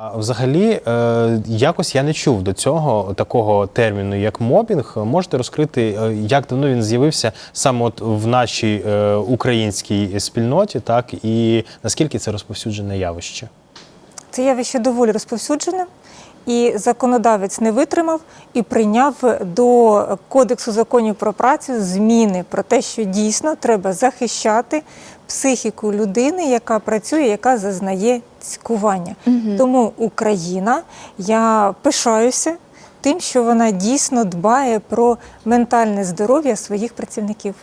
А взагалі, е, якось я не чув до цього такого терміну, як мобінг. Можете розкрити, е, як давно він з'явився саме от в нашій е, українській спільноті, так і наскільки це розповсюджене явище? Це явище доволі розповсюджене, і законодавець не витримав і прийняв до Кодексу законів про працю зміни про те, що дійсно треба захищати психіку людини, яка працює, яка зазнає цькування. Тому Україна, я пишаюся тим, що вона дійсно дбає про ментальне здоров'я своїх працівників.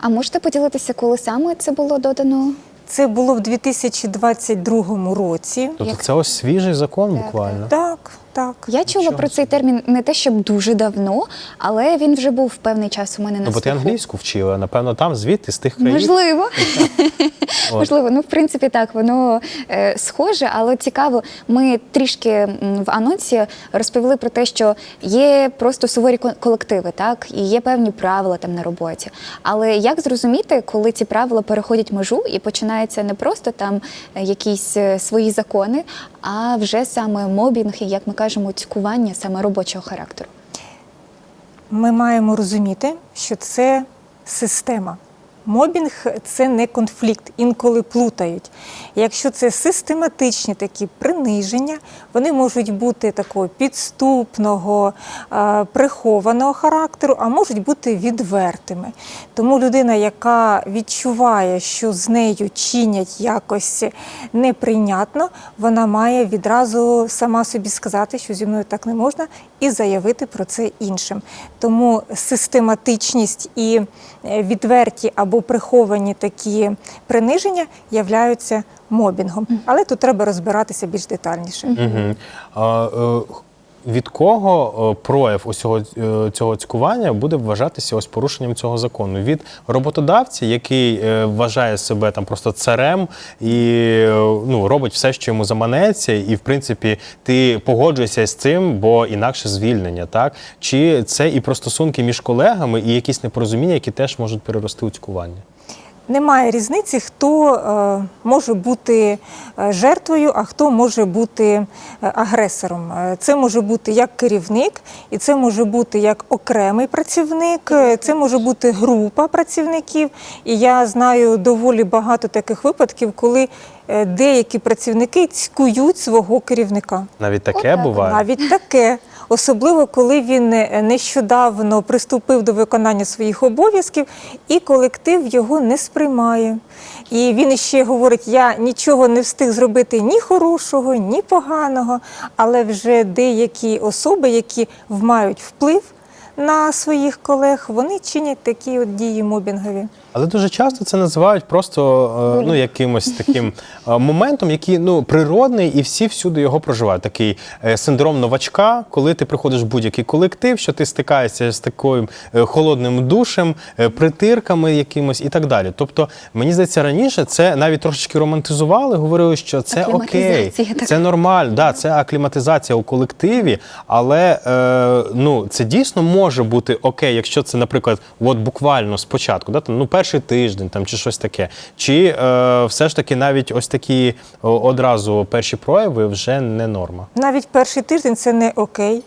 А можете поділитися, коли саме це було додано? Це було в 2022 році. Тобто Як- це ось свіжий закон Так, буквально. Так, так. Я чула про цей термін не те, щоб дуже давно, але він вже був певний час у мене на Ну, бо ти англійську вчила, напевно, там звідти з тих країн. Можливо. можливо. Ну, в принципі, так, воно е, схоже, але цікаво. Ми трішки в анонсі розповіли про те, що є просто суворі ко- колективи, так, і є певні правила там на роботі. Але як зрозуміти, коли ці правила переходять межу і починається не просто там е, якісь е, свої закони, а вже саме мобінг, і як ми кажемо, цькування саме робочого характеру? Ми маємо розуміти, що це система. Мобінг це не конфлікт, інколи плутають. Якщо це систематичні такі приниження, вони можуть бути такого підступного, е, прихованого характеру, а можуть бути відвертими. Тому людина, яка відчуває, що з нею чинять якось неприйнятно, вона має відразу сама собі сказати, що зі мною так не можна, і заявити про це іншим. Тому систематичність і відверті або приховані такі приниження являються мобінгом. Але тут треба розбиратися більш детальніше. Угу. А, е, від кого е, прояв ось цього, е, цькування буде вважатися ось порушенням цього закону? Від роботодавця, який е, вважає себе там просто царем і ну, робить все, що йому заманеться, і в принципі ти погоджуєшся з цим, бо інакше звільнення, так? Чи це і про стосунки між колегами, і якісь непорозуміння, які теж можуть перерости у цькування? Немає різниці, хто е, може бути е, жертвою, а хто може бути е, агресором. Це може бути як керівник, і це може бути як окремий працівник, це може бути група працівників. І я знаю доволі багато таких випадків, коли деякі працівники цькують свого керівника. Навіть таке Отак, буває. Навіть таке. Особливо, коли він е, нещодавно приступив до виконання своїх обов'язків, і колектив його не сприймає. І він ще говорить: я нічого не встиг зробити ні хорошого, ні поганого, але вже деякі особи, які мають вплив на своїх колег, вони чинять такі от дії мобінгові. Але дуже часто це називають просто е, ну, якимось таким е, моментом, який ну, природний, і всі всюди його проживають. Такий е, синдром новачка, коли ти приходиш в будь-який колектив, що ти стикаєшся з таким е, холодним душем, притирками якимось і так далі. Тобто, мені здається, раніше це навіть трошечки романтизували, говорили, що це окей, це нормально, да, це акліматизація у колективі, але е, ну, це дійсно може бути окей, якщо це, наприклад, от буквально спочатку, да, там, ну, перший тиждень там, чи щось таке. Чи е, все ж таки навіть ось такі одразу перші прояви вже не норма. Навіть перший тиждень це не окей.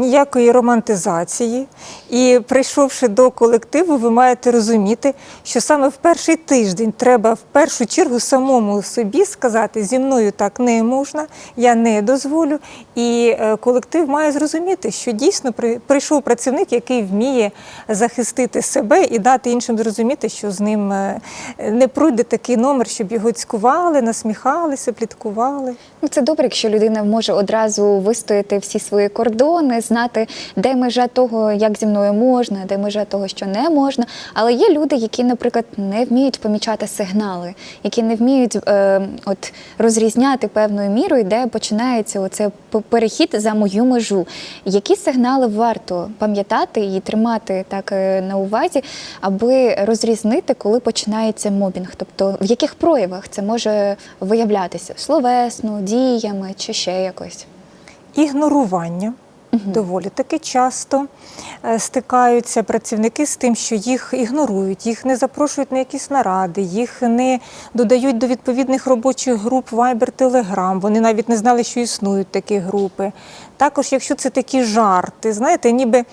Ніякої романтизації. І прийшовши до колективу, ви маєте розуміти, що саме в перший тиждень треба в першу чергу самому собі сказати, зі мною так не можна, я не дозволю. І е, колектив має зрозуміти, що дійсно прийшов працівник, який вміє захистити себе і дати іншим зрозуміти, що з ним е, не пройде такий номер, щоб його цькували, насміхалися, пліткували. Ну, це добре, якщо людина може одразу вистояти всі свої кордони, знати, де межа того, як зі мною можна, де межа того, що не можна. Але є люди, які, наприклад, не вміють помічати сигнали, які не вміють е, от, розрізняти певною мірою, де починається оце перехід за мою межу. Які сигнали варто пам'ятати і тримати так е, на увазі, аби розрізнити, коли починається мобінг? Тобто в яких проявах це може виявлятися словесно, діями чи ще якось? ігнорування. Доволі таки часто е, стикаються працівники з тим, що їх ігнорують, їх не запрошують на якісь наради, їх не додають до відповідних робочих груп Viber, Telegram. Вони навіть не знали, що існують такі групи. Також, якщо це такі жарти, знаєте, ніби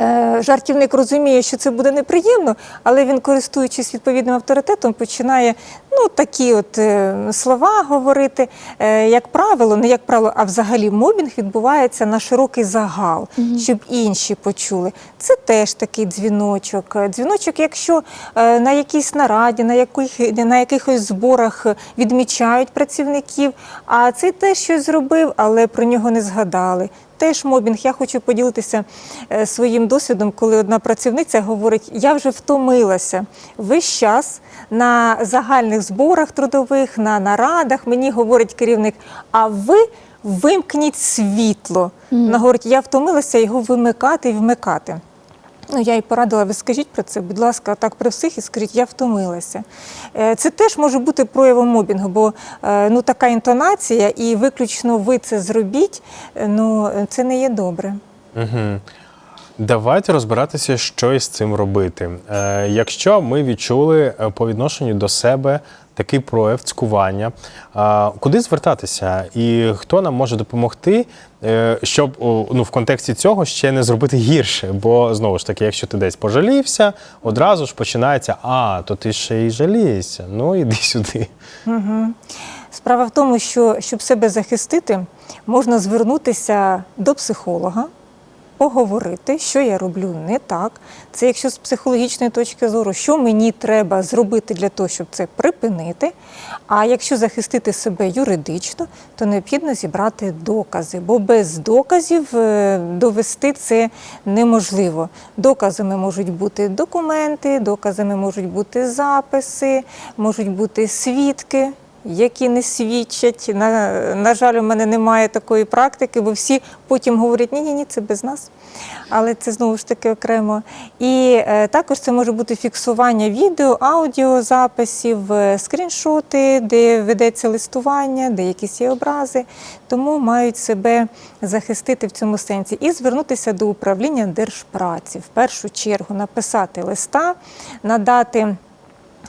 Е, Жартівник розуміє, що це буде неприємно, але він, користуючись відповідним авторитетом, починає ну, такі от е, слова говорити. Е, Як правило, не як правило, а взагалі мобінг відбувається на широкий загал, щоб інші почули. Це теж такий дзвіночок. Е, Дзвіночок, якщо на якійсь нараді, на, яких, на якихось зборах відмічають працівників, а цей теж щось зробив, але про нього не згадали. Теж мобінг. Я хочу поділитися своїм досвідом, коли одна працівниця говорить: я вже втомилася весь час на загальних зборах трудових, на нарадах. Мені говорить керівник, а ви вимкніть світло. Вона говорить, я втомилася його вимикати і вмикати. Ну, я їй порадила, ви скажіть про це, будь ласка, так при всіх і скажіть, я втомилася. Е, Це теж може бути проявом мобінгу, бо е, ну, така інтонація, і виключно ви це зробіть, е, ну, це не є добре. Угу. Давайте розбиратися, що із цим робити. Е, якщо ми відчули е, по відношенню до себе такий прояв цькування, е, куди звертатися і хто нам може допомогти, е, щоб ну, в контексті цього ще не зробити гірше? Бо знову ж таки, якщо ти десь пожалівся, одразу ж починається: а, то ти ще й жалієшся. Ну іди сюди. Угу. Справа в тому, що щоб себе захистити, можна звернутися до психолога, поговорити, що я роблю не так. Це якщо з психологічної точки зору, що мені треба зробити для того, щоб це припинити. А якщо захистити себе юридично, то необхідно зібрати докази, бо без доказів е, довести це неможливо. Доказами можуть бути документи, доказами можуть бути записи, можуть бути свідки які не свідчать. На, на жаль, у мене немає такої практики, бо всі потім говорять, ні, ні, ні, це без нас. Але це знову ж таки окремо. І е, також це може бути фіксування відео, аудіозаписів, е, скріншоти, де ведеться листування, де якісь є образи. Тому мають себе захистити в цьому сенсі і звернутися до управління держпраці. В першу чергу написати листа, надати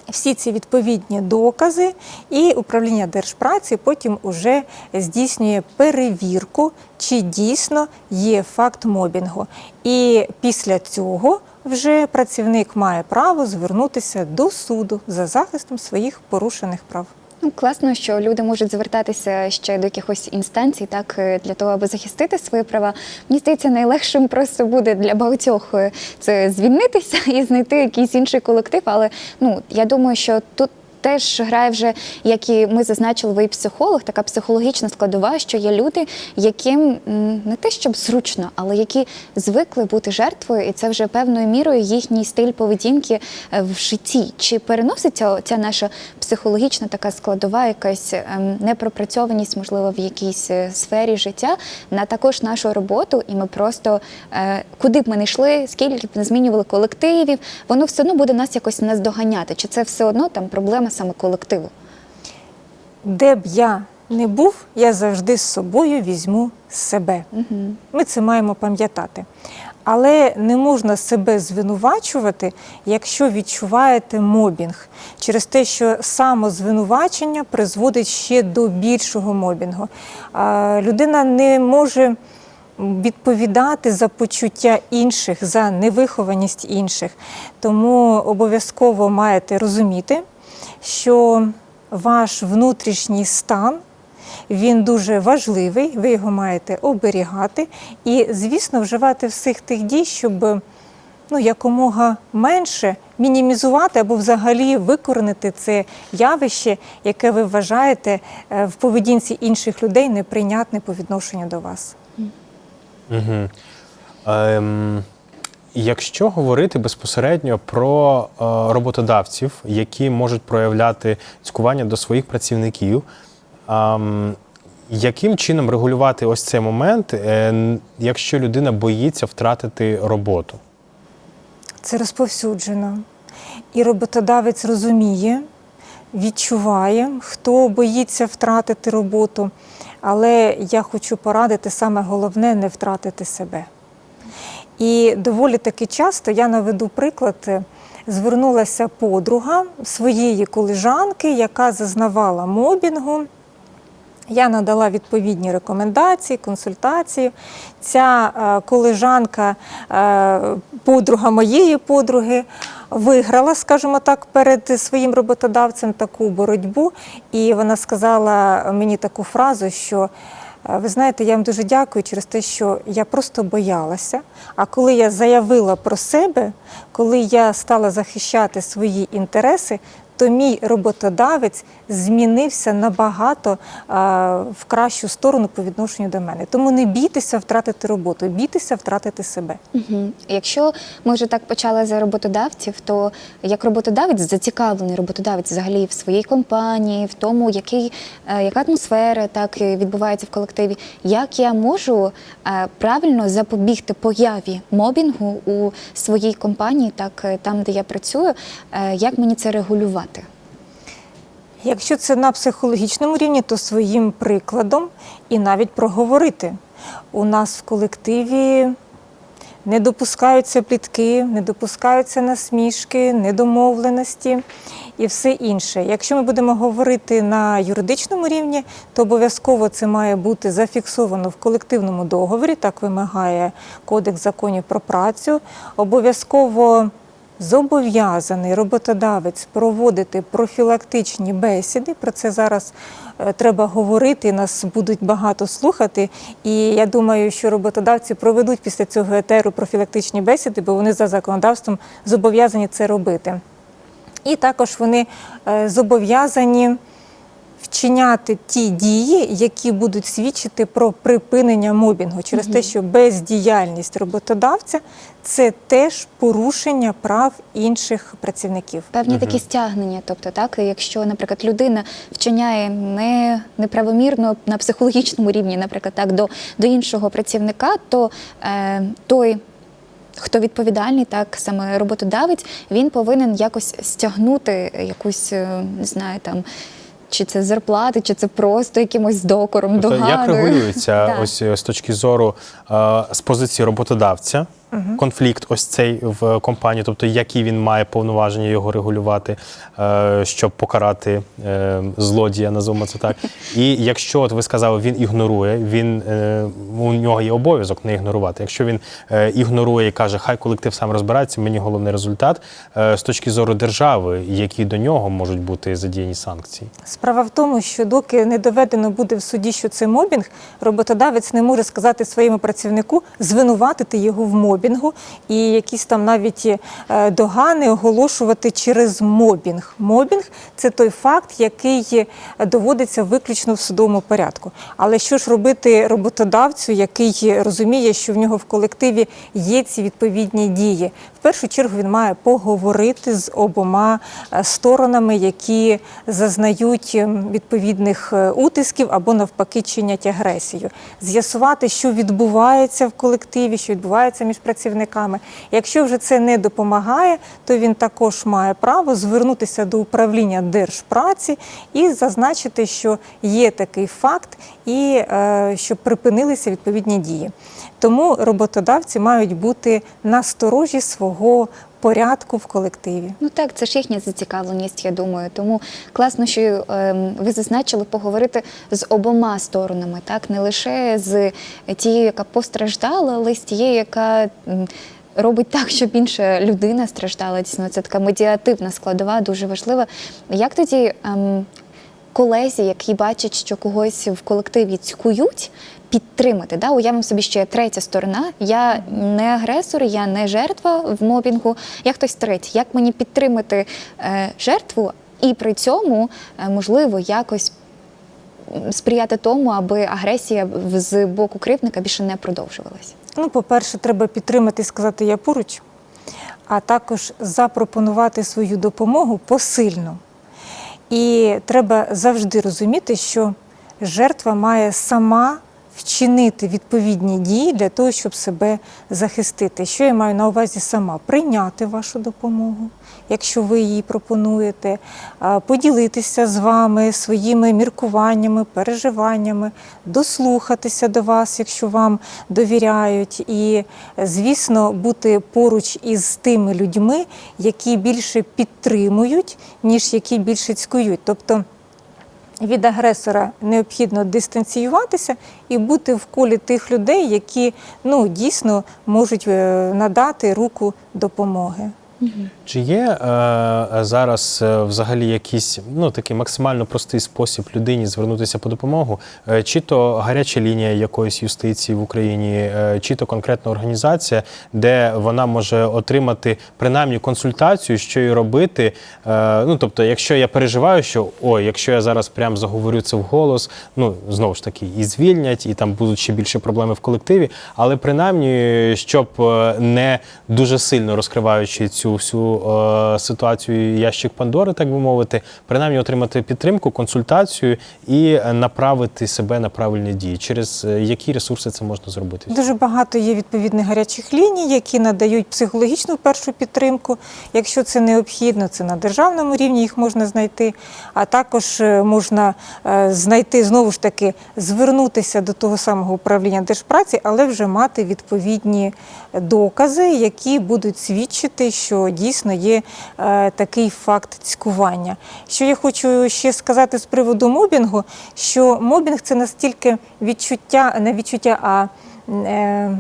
всі ці відповідні докази, і управління держпраці потім уже здійснює перевірку, чи дійсно є факт мобінгу. І після цього вже працівник має право звернутися до суду за захистом своїх порушених прав. Ну, класно, що люди можуть звертатися ще до якихось інстанцій, так е, для того, аби захистити свої права. Мені здається, найлегшим просто буде для багатьох е, це звільнитися і знайти якийсь інший колектив. Але ну я думаю, що тут. Теж грає вже, як і ми зазначили, ви психолог, така психологічна складова, що є люди, яким не те, щоб зручно, але які звикли бути жертвою, і це вже певною мірою їхній стиль поведінки е, в житті. Чи переноситься ця наша психологічна така складова, якась ем, непропрацьованість, можливо, в якійсь е, сфері життя на також нашу роботу, і ми просто е, куди б ми не йшли, скільки б не змінювали колективів, воно все одно буде нас якось наздоганяти. Чи це все одно там проблема саме колективу? Де б я не був, я завжди з собою візьму себе. Ми це маємо пам'ятати. Але не можна себе звинувачувати, якщо відчуваєте мобінг, через те, що самозвинувачення призводить ще до більшого мобінгу. А, Людина не може відповідати за почуття інших, за невихованість інших. Тому обов'язково маєте розуміти, що ваш внутрішній стан він дуже важливий, ви його маєте оберігати і, звісно, вживати всіх тих дій, щоб ну, якомога менше мінімізувати або взагалі викоренити це явище, яке ви вважаєте е, в поведінці інших людей неприйнятне по відношенню до вас. Угу. Ем, якщо говорити безпосередньо про е, роботодавців, які можуть проявляти цькування до своїх працівників, яким чином регулювати ось цей момент, е, якщо людина боїться втратити роботу? Це розповсюджено. І роботодавець розуміє, відчуває, хто боїться втратити роботу. Але я хочу порадити саме головне не втратити себе. І доволі таки часто я наведу приклад. е, Звернулася подруга своєї колежанки, яка зазнавала мобінгу. Я надала відповідні рекомендації, консультації. Ця е, колежанка, е, подруга моєї подруги, виграла, скажімо так, перед своїм роботодавцем таку боротьбу. І вона сказала мені таку фразу, що ви знаєте, я вам дуже дякую через те, що я просто боялася. А коли я заявила про себе, коли я стала захищати свої інтереси, то мій роботодавець змінився набагато а, в кращу сторону по відношенню до мене. Тому не бійтеся втратити роботу, бійтеся втратити себе. Угу. Якщо ми вже так почали за роботодавців, то як роботодавець, зацікавлений роботодавець взагалі в своїй компанії, в тому, який, е, яка атмосфера так е, відбувається в колективі, як я можу е, правильно запобігти появі мобінгу у своїй компанії, так е, там, де я працюю, е, як мені це регулювати? Якщо це на психологічному рівні, то своїм прикладом і навіть проговорити. У нас в колективі не допускаються плітки, не допускаються насмішки, недомовленості і все інше. Якщо ми будемо говорити на юридичному рівні, то обов'язково це має бути зафіксовано в колективному договорі, так вимагає Кодекс законів про працю. Обов'язково зобов'язаний роботодавець проводити профілактичні бесіди. Про це зараз е, треба говорити. Нас будуть багато слухати. І я думаю, що роботодавці проведуть після цього етеру профілактичні бесіди, бо вони за законодавством зобов'язані це робити. І також вони е, зобов'язані вчиняти ті дії, які будуть свідчити про припинення мобінгу, через те, що бездіяльність роботодавця це теж порушення прав інших працівників. Певні такі стягнення, тобто, так, якщо, наприклад, людина вчиняє не, неправомірно на психологічному рівні, наприклад, так, до, до іншого працівника, то е, той. Хто відповідальний, так саме роботодавець, він повинен якось стягнути якусь, е, не знаю, там чи це зарплати, чи це просто якимось докором, Тобто, як регулюється ось е, з точки зору е, з позиції роботодавця конфлікт ось цей в компанії, тобто які він має повноваження його регулювати, е, щоб покарати е, злодія, називаємо це так. І якщо от ви сказали, він ігнорує, він е, у нього є обов'язок не ігнорувати. Якщо він е, ігнорує і каже, хай колектив сам розбирається, мені головний результат е, з точки зору держави, які до нього можуть бути задіяні санкції. Справа в тому, що доки не доведено буде в суді, що це мобінг, роботодавець не може сказати своєму працівнику звинуватити його в мобінгу і якісь там навіть е, догани оголошувати через мобінг. Мобінг це той факт, який доводиться виключно в судовому порядку. Але що ж робити роботодавцю, який розуміє, що в нього в колективі є ці відповідні дії? В першу чергу він має поговорити з обома е, сторонами, які зазнають ем, відповідних е, утисків або навпаки чинять агресію, з'ясувати, що відбувається в колективі, що відбувається між працівниками. Якщо вже це не допомагає, то він також має право звернутися до управління держпраці і зазначити, що є такий факт, і е, щоб припинилися відповідні дії. Тому роботодавці мають бути насторожі свого порядку в колективі. Ну так, це ж їхня зацікавленість, я думаю. Тому класно, що ем, ви зазначили поговорити з обома сторонами, так не лише з тією, яка постраждала, але з тією, яка. Робить так, щоб інша людина страждала. Дійсно, це така медіативна складова, дуже важлива. Як тоді ем, колезі, які бачать, що когось в колективі цькують, підтримати. Да? Уявимо собі, що є третя сторона. Я не агресор, я не жертва в мобінгу, я хтось третій. Як мені підтримати е, жертву і при цьому, е, можливо, якось сприяти тому, аби агресія з боку кривдника більше не продовжувалася? Ну, по-перше, треба підтримати і сказати я поруч, а також запропонувати свою допомогу посильно. І треба завжди розуміти, що жертва має сама вчинити відповідні дії для того, щоб себе захистити. Що я маю на увазі сама? Прийняти вашу допомогу, якщо ви її пропонуєте, поділитися з вами своїми міркуваннями, переживаннями, дослухатися до вас, якщо вам довіряють, і, звісно, бути поруч із тими людьми, які більше підтримують, ніж які більше цькують. Тобто від агресора необхідно дистанціюватися і бути в колі тих людей, які ну, дійсно можуть е, надати руку допомоги. Чи є е, зараз е, взагалі якийсь ну такий максимально простий спосіб людині звернутися по допомогу? Е, чи то гаряча лінія якоїсь юстиції в Україні, е, чи то конкретна організація, де вона може отримати принаймні консультацію, що їй робити? Е, ну тобто, якщо я переживаю, що ой, якщо я зараз прям заговорю це вголос, ну знову ж таки і звільнять, і там будуть ще більше проблеми в колективі, але принаймні, щоб е, не дуже сильно розкриваючи цю всю е, ситуацію ящик Пандори, так би мовити, принаймні отримати підтримку, консультацію і направити себе на правильні дії. Через е, які ресурси це можна зробити? Дуже багато є відповідних гарячих ліній, які надають психологічну першу підтримку. Якщо це необхідно, це на державному рівні їх можна знайти. А також е, можна е, знайти знову ж таки звернутися до того самого управління держпраці, але вже мати відповідні докази, які будуть свідчити, що дійсно є е, такий факт цькування. Що я хочу ще сказати з приводу мобінгу, що мобінг це настільки відчуття, не відчуття, а е,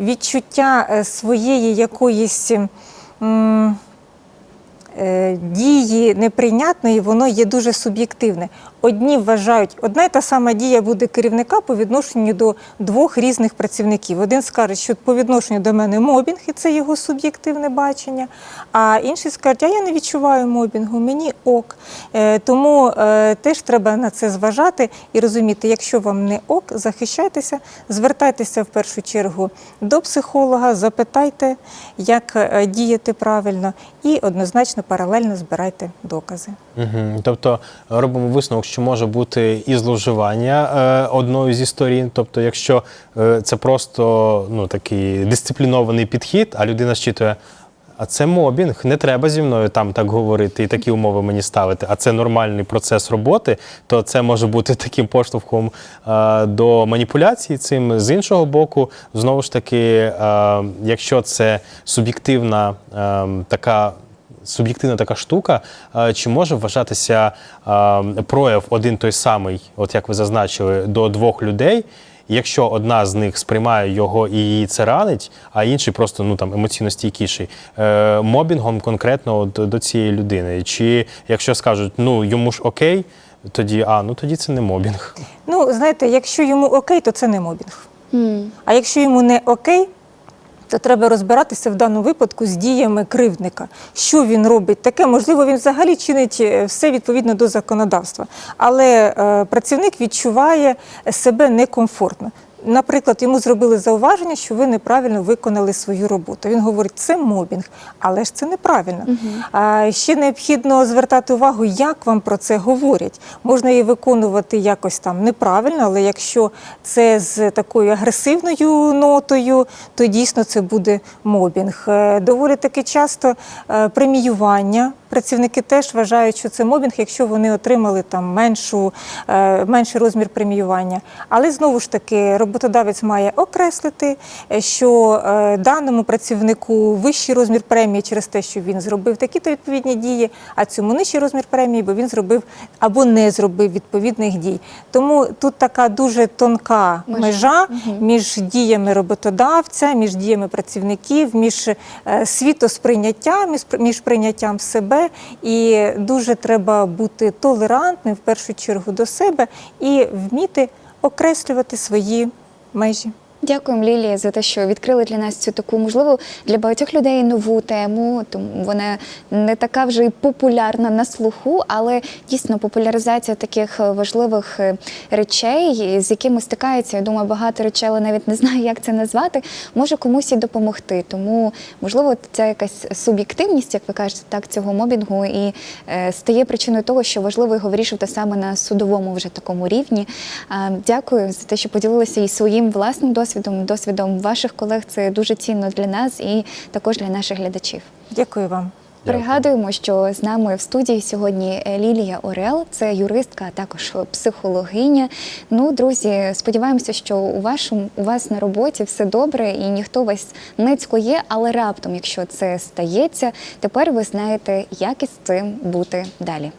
відчуття е, своєї якоїсь. е, Дії неприйнятної, воно є дуже суб'єктивне. Одні вважають, одна й та сама дія буде керівника по відношенню до двох різних працівників. Один скаже, що по відношенню до мене мобінг, і це його суб'єктивне бачення. А інший скаже, а я не відчуваю мобінгу, мені ок. Е, Тому е, теж треба на це зважати і розуміти, якщо вам не ок, захищайтеся, звертайтеся в першу чергу до психолога, запитайте, як е, діяти правильно, і однозначно паралельно збирайте докази. Угу. Тобто робимо висновок, що може бути і зловживання е, одною зі сторін. Тобто, якщо е, це просто ну, такий дисциплінований підхід, а людина щитує, а це мобінг, не треба зі мною там так говорити і такі умови мені ставити, а це нормальний процес роботи, то це може бути таким поштовхом е, до маніпуляцій цим. З іншого боку, знову ж таки, е, якщо це суб'єктивна е, така суб'єктивна така штука, чи може вважатися прояв один той самий, от як ви зазначили, до двох людей. Якщо одна з них сприймає його і її це ранить, а інший просто ну там емоційно стійкіший, е, мобінгом конкретно от до цієї людини. Чи якщо скажуть, ну йому ж окей, тоді а ну тоді це не мобінг. Ну, знаєте, якщо йому окей, то це не мобінг. А якщо йому не окей, то треба розбиратися в даному випадку з діями кривдника. Що він робить таке? Можливо, він взагалі чинить е, все відповідно до законодавства. Але е, працівник відчуває себе некомфортно. Наприклад, йому зробили зауваження, що ви неправильно виконали свою роботу. Він говорить, це мобінг, але ж це неправильно. А ще необхідно звертати увагу, як вам про це говорять. Можна її виконувати якось там неправильно, але якщо це з такою агресивною нотою, то дійсно це буде мобінг. Е, Доволі таки часто е, преміювання. Працівники теж вважають, що це мобінг, якщо вони отримали там меншу, е, менший розмір преміювання. Але знову ж таки, роботодавець має окреслити, е, що е, даному працівнику вищий розмір премії через те, що він зробив такі-то відповідні дії, а цьому нижчий розмір премії, бо він зробив або не зробив відповідних дій. Тому тут така дуже тонка Межа. межа між діями роботодавця, між діями працівників, між світосприйняттям, між прийняттям себе. І дуже треба бути толерантним в першу чергу до себе і вміти окреслювати свої межі. Дякуємо, Лілія, за те, що відкрили для нас цю таку, можливо, для багатьох людей нову тему. Тому вона не така вже й популярна на слуху, але дійсно популяризація таких е, важливих е, речей, з якими стикаються, я думаю, багато речей, але навіть не знаю, як це назвати, може комусь і допомогти. Тому, можливо, ця якась суб'єктивність, як ви кажете, так цього мобінгу, і е, стає причиною того, що важливо його вирішувати саме на судовому вже такому рівні. Дякую за те, що поділилися і своїм власним досвідом, досвідом ваших колег. Це дуже цінно для нас і також для наших глядачів. Дякую вам. Пригадуємо, що з нами в студії сьогодні Лілія Орел, це юристка, а також психологиня. Ну, друзі, сподіваємося, що у вашому у вас на роботі все добре і ніхто вас не цькує, але раптом, якщо це стається, тепер ви знаєте, як із цим бути далі.